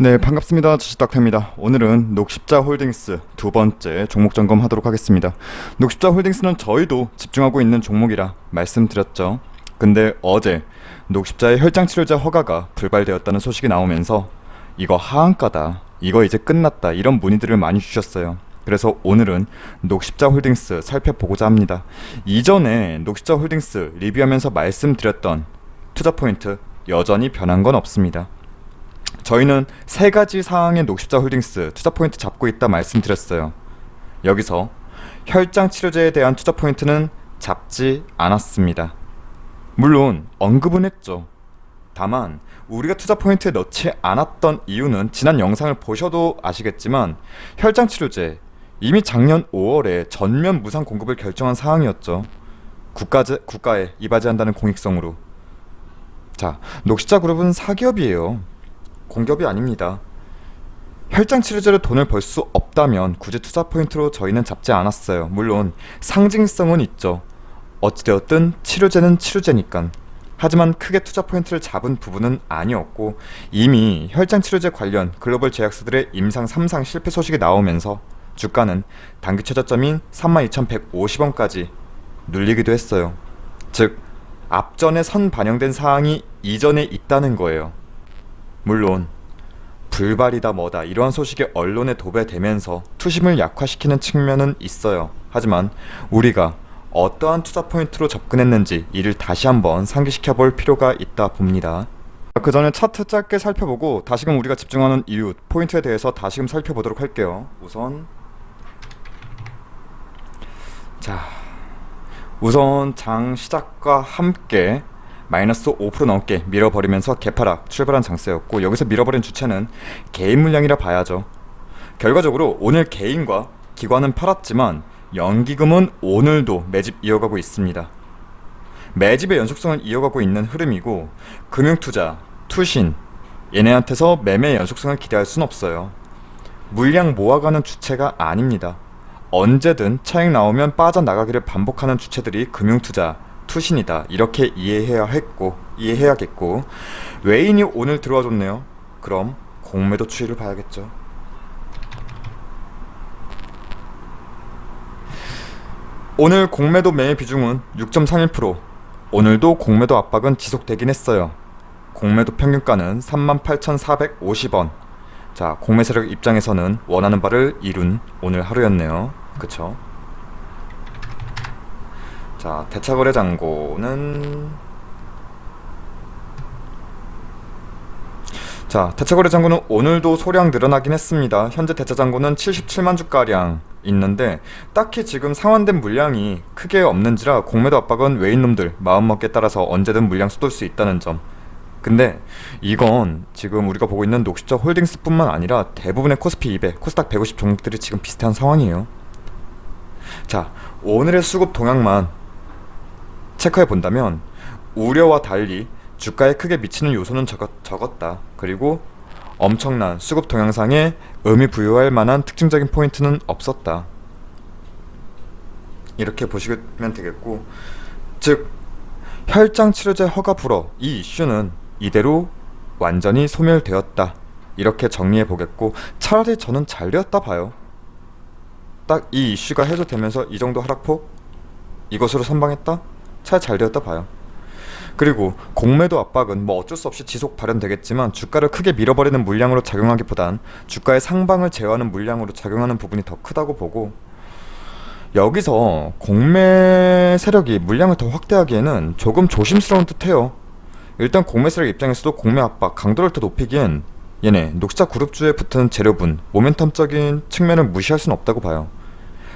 네, 반갑습니다. 주식닥터입니다. 오늘은 녹십자 홀딩스 두 번째 종목 점검하도록 하겠습니다. 녹십자 홀딩스는 저희도 집중하고 있는 종목이라 말씀드렸죠. 근데 어제 녹십자의 혈장치료제 허가가 불발되었다는 소식이 나오면서 이거 하한가다, 이거 이제 끝났다 이런 문의들을 많이 주셨어요. 그래서 오늘은 녹십자 홀딩스 살펴보고자 합니다. 이전에 녹십자 홀딩스 리뷰하면서 말씀드렸던 투자 포인트 여전히 변한 건 없습니다. 저희는 세 가지 사항의 녹십자 홀딩스 투자 포인트 잡고 있다 말씀드렸어요. 여기서 혈장 치료제에 대한 투자 포인트는 잡지 않았습니다. 물론 언급은 했죠. 다만 우리가 투자 포인트에 넣지 않았던 이유는 지난 영상을 보셔도 아시겠지만 혈장 치료제 이미 작년 5월에 전면 무상 공급을 결정한 사항이었죠. 국가제, 국가에 이바지한다는 공익성으로. 자, 녹십자 그룹은 사기업이에요. 공기업이 아닙니다. 혈장 치료제로 돈을 벌 수 없다면 굳이 투자 포인트로 저희는 잡지 않았어요. 물론 상징성은 있죠. 어찌되었든 치료제는 치료제니까. 하지만 크게 투자 포인트를 잡은 부분은 아니었고 이미 혈장 치료제 관련 글로벌 제약사들의 임상 3상 실패 소식이 나오면서 주가는 단기 최저점인 32,150원까지 눌리기도 했어요. 즉 앞전에 선 반영된 사항이 이전에 있다는 거예요. 물론 불발이다 뭐다 이러한 소식이 언론에 도배되면서 투심을 약화시키는 측면은 있어요. 하지만 우리가 어떠한 투자 포인트로 접근했는지 이를 다시 한번 상기시켜 볼 필요가 있다 봅니다. 그 전에 차트 짧게 살펴보고 다시금 우리가 집중하는 이유 포인트에 대해서 다시금 살펴보도록 할게요. 우선 자 우선 장 시작과 함께 마이너스 5% 넘게 밀어버리면서 개파락 출발한 장세였고 여기서 밀어버린 주체는 개인 물량이라 봐야죠. 결과적으로 오늘 개인과 기관은 팔았지만 연기금은 오늘도 매집 이어가고 있습니다. 매집의 연속성을 이어가고 있는 흐름이고 금융투자, 투신 얘네한테서 매매 연속성을 기대할 순 없어요. 물량 모아가는 주체가 아닙니다. 언제든 차익 나오면 빠져나가기를 반복하는 주체들이 금융투자, 투신이다 이렇게 이해해야 했고 이해해야겠고 외인이 오늘 들어와 줬네요. 그럼 공매도 추이를 봐야겠죠. 오늘 공매도 매매 비중은 6.31% 오늘도 공매도 압박은 지속되긴 했어요. 공매도 평균가는 38,450원. 자, 공매 세력 입장에서는 원하는 바를 이룬 오늘 하루였네요. 그쵸? 자, 대차거래 잔고는 자, 대차거래 잔고는 오늘도 소량 늘어나긴 했습니다. 현재 대차 잔고는 77만 주가량 있는데 딱히 지금 상환된 물량이 크게 없는지라 공매도 압박은 외인놈들 마음먹기에 따라서 언제든 물량 쏟을 수 있다는 점. 근데 이건 지금 우리가 보고 있는 녹십자 홀딩스뿐만 아니라 대부분의 코스피 200, 코스닥 150 종목들이 지금 비슷한 상황이에요. 자, 오늘의 수급 동향만 체크해 본다면 우려와 달리 주가에 크게 미치는 요소는 적었, 적었다. 그리고 엄청난 수급 동영상에 의미 부여할 만한 특징적인 포인트는 없었다. 이렇게 보시면 되겠고, 즉 혈장 치료제 허가 불허 이 이슈는 이대로 완전히 소멸되었다. 이렇게 정리해 보겠고, 차라리 저는 잘 되었다 봐요. 딱 이 이슈가 해소되면서 이 정도 하락폭 이것으로 선방했다? 차라리 잘 되었다 봐요. 그리고 공매도 압박은 뭐 어쩔 수 없이 지속 발현되겠지만 주가를 크게 밀어버리는 물량으로 작용하기보단 주가의 상방을 제어하는 물량으로 작용하는 부분이 더 크다고 보고 여기서 공매 세력이 물량을 더 확대하기에는 조금 조심스러운 듯해요. 일단 공매 세력 입장에서도 공매 압박 강도를 더 높이기엔 얘네 녹자 그룹주에 붙은 재료분 모멘텀적인 측면을 무시할 수는 없다고 봐요.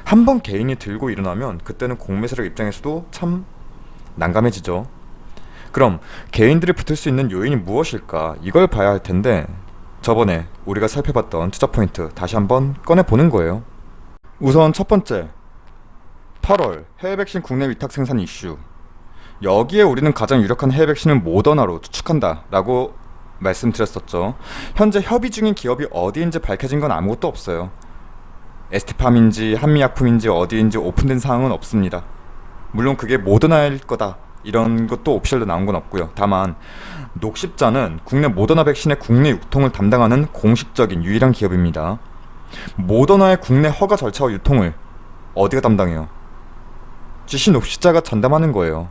한번 개인이 들고 일어나면 그때는 공매 세력 입장에서도 참 난감해지죠. 그럼 개인들이 붙을 수 있는 요인이 무엇일까? 이걸 봐야 할 텐데 저번에 우리가 살펴봤던 투자 포인트 다시 한번 꺼내 보는 거예요. 우선 첫 번째 8월 해외 백신 국내 위탁 생산 이슈. 여기에 우리는 가장 유력한 해외 백신을 모더나로 추측한다라고 말씀드렸었죠. 현재 협의 중인 기업이 어디인지 밝혀진 건 아무것도 없어요. 에스티팜인지 한미약품인지 어디인지 오픈된 사항은 없습니다. 물론 그게 모더나일 거다 이런 것도 오피셜로 나온 건 없고요. 다만 녹십자는 국내 모더나 백신의 국내 유통을 담당하는 공식적인 유일한 기업입니다. 모더나의 국내 허가 절차와 유통을 어디가 담당해요? GC 녹십자가 전담하는 거예요.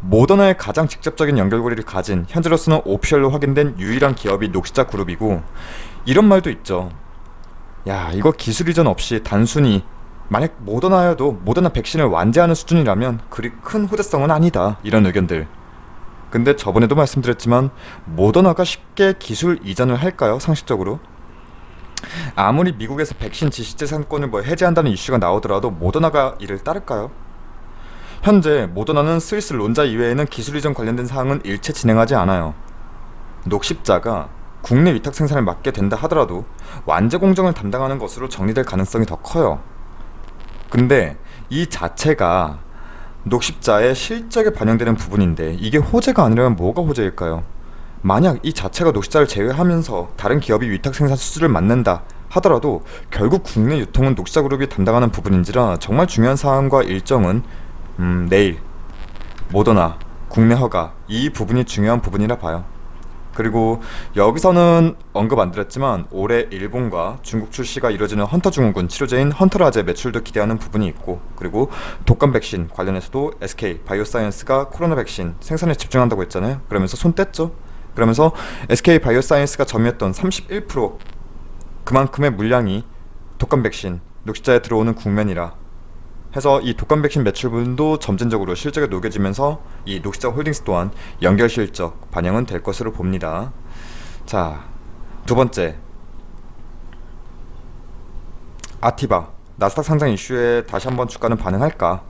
모더나의 가장 직접적인 연결고리를 가진 현재로서는 오피셜로 확인된 유일한 기업이 녹십자 그룹이고 이런 말도 있죠. 야 이거 기술 이전 없이 단순히 만약 모더나여도 모더나 백신을 완제하는 수준이라면 그리 큰 후대성은 아니다. 이런 의견들. 근데 저번에도 말씀드렸지만 모더나가 쉽게 기술 이전을 할까요? 상식적으로? 아무리 미국에서 백신 지시재산권을 뭐 해제한다는 이슈가 나오더라도 모더나가 이를 따를까요? 현재 모더나는 스위스 론자 이외에는 기술 이전 관련된 사항은 일체 진행하지 않아요. 녹십자가 국내 위탁 생산을 맡게 된다 하더라도 완제 공정을 담당하는 것으로 정리될 가능성이 더 커요. 근데 이 자체가 녹십자의 실적에 반영되는 부분인데 이게 호재가 아니라면 뭐가 호재일까요? 만약 이 자체가 녹십자를 제외하면서 다른 기업이 위탁 생산 수주를 맡는다 하더라도 결국 국내 유통은 녹십자 그룹이 담당하는 부분인지라 정말 중요한 사항과 일정은 음, 내일 모더나 국내 허가 이 부분이 중요한 부분이라 봐요. 그리고 여기서는 언급 안 드렸지만 올해 일본과 중국 출시가 이뤄지는 헌터 증후군 치료제인 헌터라제 매출도 기대하는 부분이 있고 그리고 독감 백신 관련해서도 SK 바이오사이언스가 코로나 백신 생산에 집중한다고 했잖아요. 그러면서 손 뗐죠. 그러면서 SK 바이오사이언스가 점유했던 31% 그만큼의 물량이 독감 백신 녹십자에 들어오는 국면이라 해서 이 독감 백신 매출 부분도 점진적으로 실적에 녹여지면서 이 녹십자 홀딩스 또한 연결 실적 반영은 될 것으로 봅니다. 자, 두 번째. 아티바 나스닥 상장 이슈에 다시 한번 주가는 반응할까?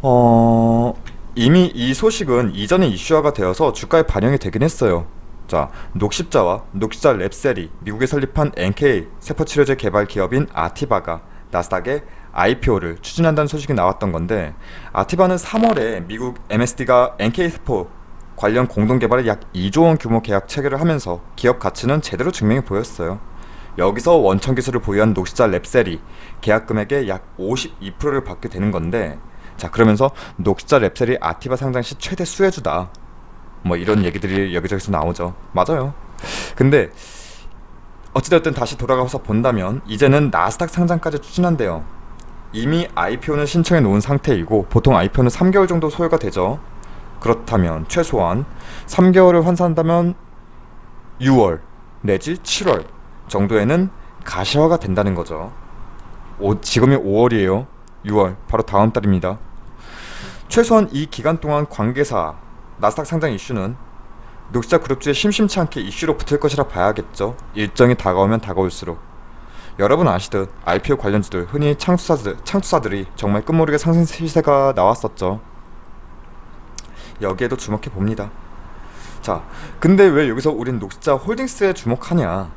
어, 이미 이 소식은 이전에 이슈화가 되어서 주가에 반영이 되긴 했어요. 자, 녹십자와 녹십자 랩셀이 미국에 설립한 NK 세포치료제 개발 기업인 아티바가 나스닥에 IPO를 추진한다는 소식이 나왔던 건데 아티바는 3월에 미국 MSD가 NK세포 관련 공동 개발에 약 2조 원 규모 계약 체결을 하면서 기업 가치는 제대로 증명해 보였어요. 여기서 원천 기술을 보유한 녹시자 랩셀이 계약 금액의 약 52%를 받게 되는 건데 자 그러면서 녹시자 랩셀이 아티바 상장 시 최대 수혜주다. 뭐 이런 얘기들이 여기저기서 나오죠. 맞아요. 근데 어찌됐든 다시 돌아가서 본다면 이제는 나스닥 상장까지 추진한대요. 이미 IPO는 신청해 놓은 상태이고 보통 IPO는 3개월 정도 소요가 되죠. 그렇다면 최소한 3개월을 환산한다면 6월 내지 7월 정도에는 가시화가 된다는 거죠. 오, 지금이 5월이에요. 6월 바로 다음 달입니다. 최소한 이 기간 동안 관계사 나스닥 상장 이슈는 녹자 그룹주의 심심치 않게 이슈로 붙을 것이라 봐야겠죠. 일정이 다가오면 다가올수록. 여러분 아시듯 IPO 관련주들 흔히 창투사들, 창투사들이 정말 끝모르게 상승 시세가 나왔었죠. 여기에도 주목해 봅니다. 자, 근데 왜 여기서 우린 녹자 홀딩스에 주목하냐?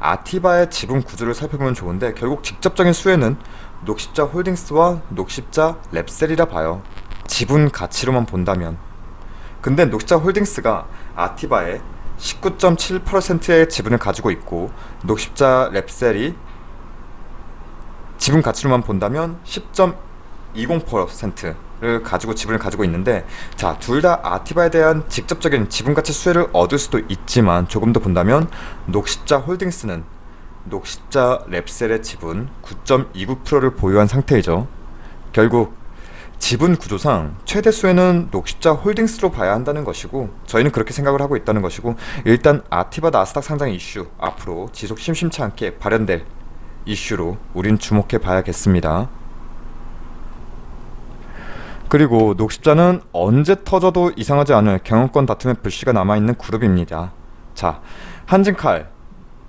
아티바의 지분 구조를 살펴보면 좋은데 결국 직접적인 수혜는 녹십자 홀딩스와 녹십자 랩셀이라 봐요. 지분 가치로만 본다면 근데 녹십자 홀딩스가 아티바의 19.7%의 지분을 가지고 있고 녹십자 랩셀이 지분 가치로만 본다면 10.20%를 가지고 지분을 가지고 있는데 자 둘 다 아티바에 대한 직접적인 지분 가치 수혜를 얻을 수도 있지만 조금 더 본다면 녹십자 홀딩스는 녹십자 랩셀의 지분 9.29%를 보유한 상태이죠. 결국 지분 구조상 최대 수혜는 녹십자 홀딩스로 봐야 한다는 것이고 저희는 그렇게 생각을 하고 있다는 것이고 일단 아티바 나스닥 상장 이슈 앞으로 지속 심심치 않게 발현될 이슈로 우린 주목해 봐야겠습니다. 그리고 녹십자는 언제 터져도 이상하지 않을 경영권 다툼의 불씨가 남아있는 그룹입니다. 자, 한진칼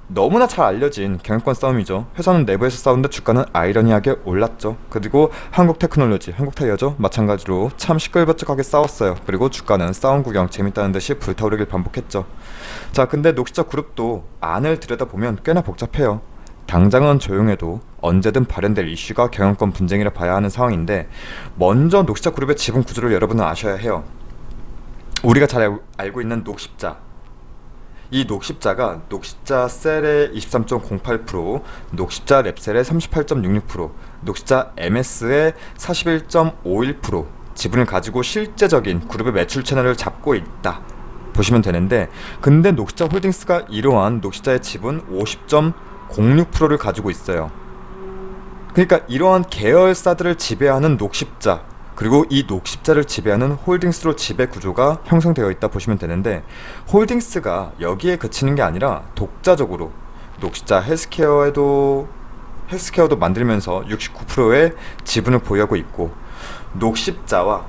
너무나 잘 알려진 경영권 싸움이죠. 회사는 내부에서 싸우는데 주가는 아이러니하게 올랐죠. 그리고 한국 테크놀로지, 한국 타이어죠. 마찬가지로 참 시끌벅적하게 싸웠어요. 그리고 주가는 싸움 구경 재밌다는 듯이 불타오르길 반복했죠. 자, 근데 녹시자 그룹도 안을 들여다보면 꽤나 복잡해요. 당장은 조용해도 언제든 발현될 이슈가 경영권 분쟁이라 봐야 하는 상황인데 먼저 녹시자 그룹의 지분 구조를 여러분은 아셔야 해요. 우리가 잘 알- 알고 있는 녹십자 이 녹십자가 녹십자 셀의 23.08%, 녹십자 랩셀의 38.66%, 녹십자 MS의 41.51% 지분을 가지고 실제적인 그룹의 매출 채널을 잡고 있다. 보시면 되는데 근데 녹시자 홀딩스가 이러한 녹시자의 지분 50.06%를 가지고 있어요. 그러니까 이러한 계열사들을 지배하는 녹십자 그리고 이 녹십자를 지배하는 홀딩스로 지배 구조가 형성되어 있다 보시면 되는데 홀딩스가 여기에 그치는 게 아니라 독자적으로 녹십자 헬스케어에도 헬스케어도 만들면서 69%의 지분을 보유하고 있고 녹십자와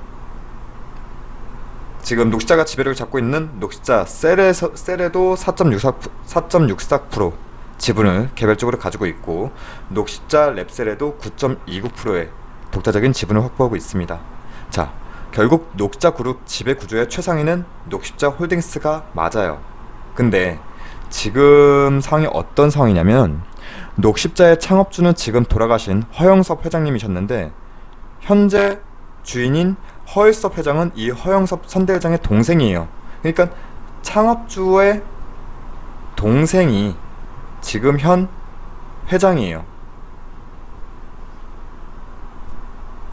지금 녹십자가 지배를 잡고 있는 녹십자 셀에서, 셀에도 4.64% 4.64% 지분을 개별적으로 가지고 있고 녹십자 랩셀에도 9.29%의 독자적인 지분을 확보하고 있습니다. 자, 결국 녹자 그룹 지배 구조의 최상위는 녹십자 홀딩스가 맞아요. 근데 지금 상황이 어떤 상황이냐면 녹십자의 창업주는 지금 돌아가신 허영섭 회장님이셨는데 현재 주인인 허일섭 회장은 이 허영섭 선대회장의 동생이에요. 그러니까 창업주의 동생이 지금 현 회장이에요.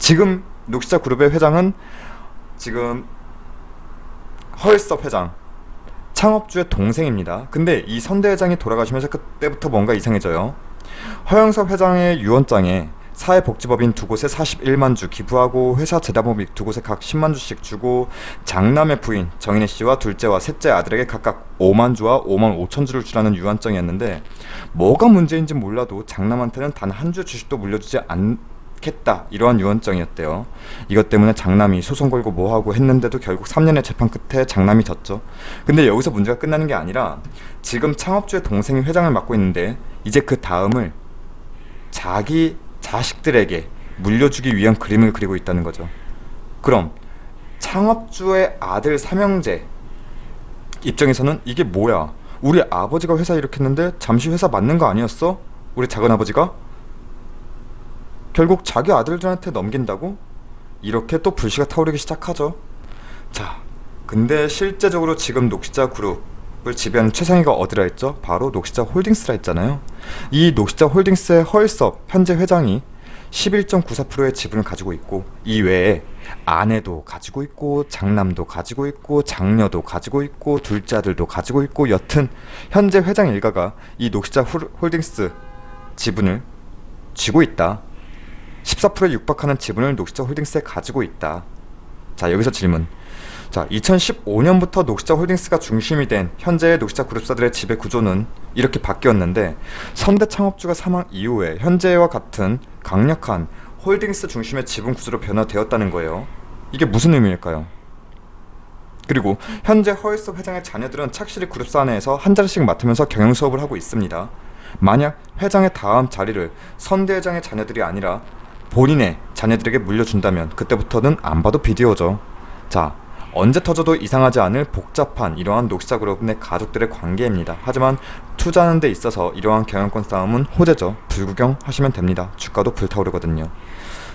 지금 녹시자 그룹의 회장은 지금 허일섭 회장 창업주의 동생입니다. 근데 이 선대 회장이 돌아가시면서 그때부터 뭔가 이상해져요. 허영섭 회장의 유언장에 사회복지법인 두 곳에 41만 주 기부하고 회사 재단법인 두 곳에 각 10만 주씩 주고 장남의 부인 정인혜 씨와 둘째와 셋째 아들에게 각각 5만 주와 5만 5천 주를 주라는 유언장이었는데 뭐가 문제인지 몰라도 장남한테는 단 한 주 주식도 물려주지 않 겠다 이러한 유언장이었대요. 이것 때문에 장남이 소송 걸고 뭐하고 했는데도 결국 3년의 재판 끝에 장남이 졌죠. 근데 여기서 문제가 끝나는 게 아니라 지금 창업주의 동생이 회장을 맡고 있는데 이제 그 다음을 자기 자식들에게 물려주기 위한 그림을 그리고 있다는 거죠. 그럼 창업주의 아들 삼형제 입장에서는 이게 뭐야? 우리 아버지가 회사 일으켰는데 잠시 회사 맞는 거 아니었어? 우리 작은 아버지가 결국 자기 아들들한테 넘긴다고? 이렇게 또 불씨가 타오르기 시작하죠. 자, 근데 실제적으로 지금 녹시자 그룹을 지배하는 최상위가 어디라 했죠? 바로 녹시자 홀딩스라 했잖아요. 이 녹시자 홀딩스의 허일섭 현재 회장이 11.94%의 지분을 가지고 있고 이 외에 아내도 가지고 있고 장남도 가지고 있고 장녀도 가지고 있고 둘째 아들도 가지고 있고 여튼 현재 회장 일가가 이 녹시자 홀- 홀딩스 지분을 쥐고 있다. 14%에 육박하는 지분을 녹시자 홀딩스에 가지고 있다. 자 여기서 질문. 자 2015년부터 녹시자 홀딩스가 중심이 된 현재의 녹시자 그룹사들의 지배 구조는 이렇게 바뀌었는데 선대 창업주가 사망 이후에 현재와 같은 강력한 홀딩스 중심의 지분 구조로 변화되었다는 거예요. 이게 무슨 의미일까요? 그리고 현재 허일섭 회장의 자녀들은 착실히 그룹사 내에서 한 자리씩 맡으면서 경영 수업을 하고 있습니다. 만약 회장의 다음 자리를 선대 회장의 자녀들이 아니라 본인의 자녀들에게 물려준다면 그때부터는 안 봐도 비디오죠. 자, 언제 터져도 이상하지 않을 복잡한 이러한 녹시자 그룹 내 가족들의 관계입니다. 하지만 투자하는 데 있어서 이러한 경영권 싸움은 호재죠. 불구경 하시면 됩니다. 주가도 불타오르거든요.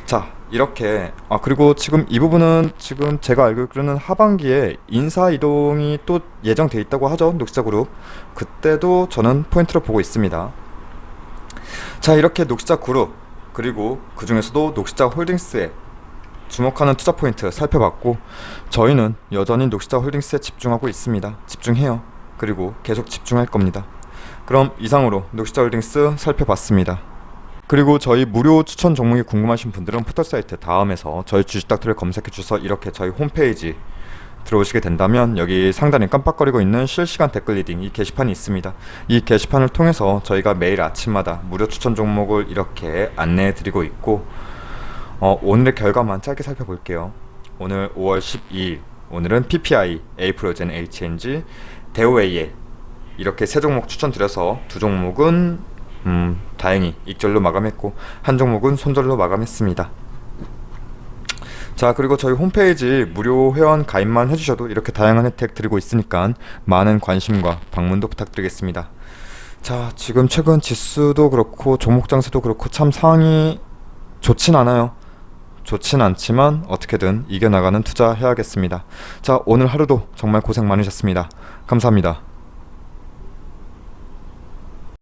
자, 이렇게 아 그리고 지금 이 부분은 지금 제가 알고 있기로는 하반기에 인사 이동이 또 예정돼 있다고 하죠. 녹시자 그룹. 그때도 저는 포인트로 보고 있습니다. 자, 이렇게 녹시자 그룹 그리고 그 중에서도 녹시자 홀딩스에 주목하는 투자 포인트 살펴봤고 저희는 여전히 녹시자 홀딩스에 집중하고 있습니다. 집중해요. 그리고 계속 집중할 겁니다. 그럼 이상으로 녹시자 홀딩스 살펴봤습니다. 그리고 저희 무료 추천 종목이 궁금하신 분들은 포털 사이트 다음에서 저희 주식 닥터를 검색해 주셔서 이렇게 저희 홈페이지 들어오시게 된다면 여기 상단에 깜빡거리고 있는 실시간 댓글 리딩 이 게시판이 있습니다. 이 게시판을 통해서 저희가 매일 아침마다 무료 추천 종목을 이렇게 안내해 드리고 있고 어, 오늘의 결과만 짧게 살펴볼게요. 오늘 5월 12일 오늘은 PPI, 에이프로젠 HNG, 데오웨이에 이렇게 세 종목 추천드려서 두 종목은 음, 다행히 익절로 마감했고 한 종목은 손절로 마감했습니다. 자 그리고 저희 홈페이지 무료 회원 가입만 해주셔도 이렇게 다양한 혜택 드리고 있으니까 많은 관심과 방문도 부탁드리겠습니다. 자 지금 최근 지수도 그렇고 종목 장세도 그렇고 참 상황이 좋진 않아요. 좋진 않지만 어떻게든 이겨나가는 투자 해야겠습니다. 자 오늘 하루도 정말 고생 많으셨습니다. 감사합니다.